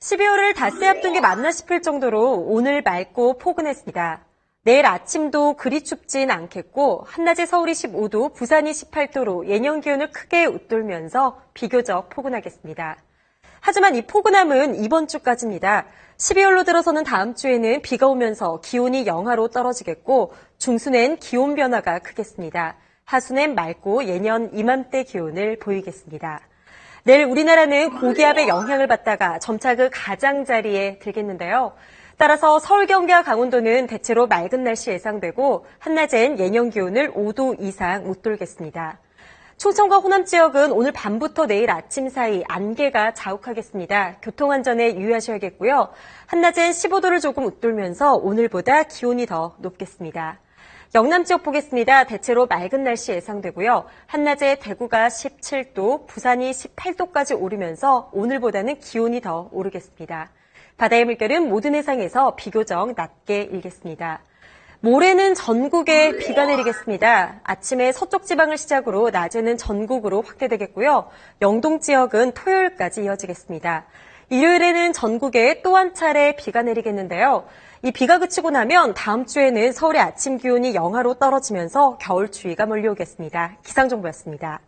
12월을 닷새 앞둔 게 맞나 싶을 정도로 오늘 맑고 포근했습니다. 내일 아침도 그리 춥진 않겠고 한낮에 서울이 15도, 부산이 18도로 예년 기온을 크게 웃돌면서 비교적 포근하겠습니다. 하지만 이 포근함은 이번 주까지입니다. 12월로 들어서는 다음 주에는 비가 오면서 기온이 영하로 떨어지겠고 중순엔 기온 변화가 크겠습니다. 하순엔 맑고 예년 이맘때 기온을 보이겠습니다. 내일 우리나라는 고기압의 영향을 받다가 점차 그 가장자리에 들겠는데요. 따라서 서울, 경기와 강원도는 대체로 맑은 날씨 예상되고 한낮엔 예년 기온을 5도 이상 웃돌겠습니다. 충청과 호남 지역은 오늘 밤부터 내일 아침 사이 안개가 자욱하겠습니다. 교통안전에 유의하셔야겠고요. 한낮엔 15도를 조금 웃돌면서 오늘보다 기온이 더 높겠습니다. 영남 지역 보겠습니다. 대체로 맑은 날씨 예상되고요. 한낮에 대구가 17도, 부산이 18도까지 오르면서 오늘보다는 기온이 더 오르겠습니다. 바다의 물결은 모든 해상에서 비교적 낮게 일겠습니다. 모레는 전국에 비가 내리겠습니다. 아침에 서쪽 지방을 시작으로 낮에는 전국으로 확대되겠고요. 영동 지역은 토요일까지 이어지겠습니다. 일요일에는 전국에 또 한 차례 비가 내리겠는데요. 이 비가 그치고 나면 다음 주에는 서울의 아침 기온이 영하로 떨어지면서 겨울 추위가 몰려오겠습니다. 기상정보였습니다.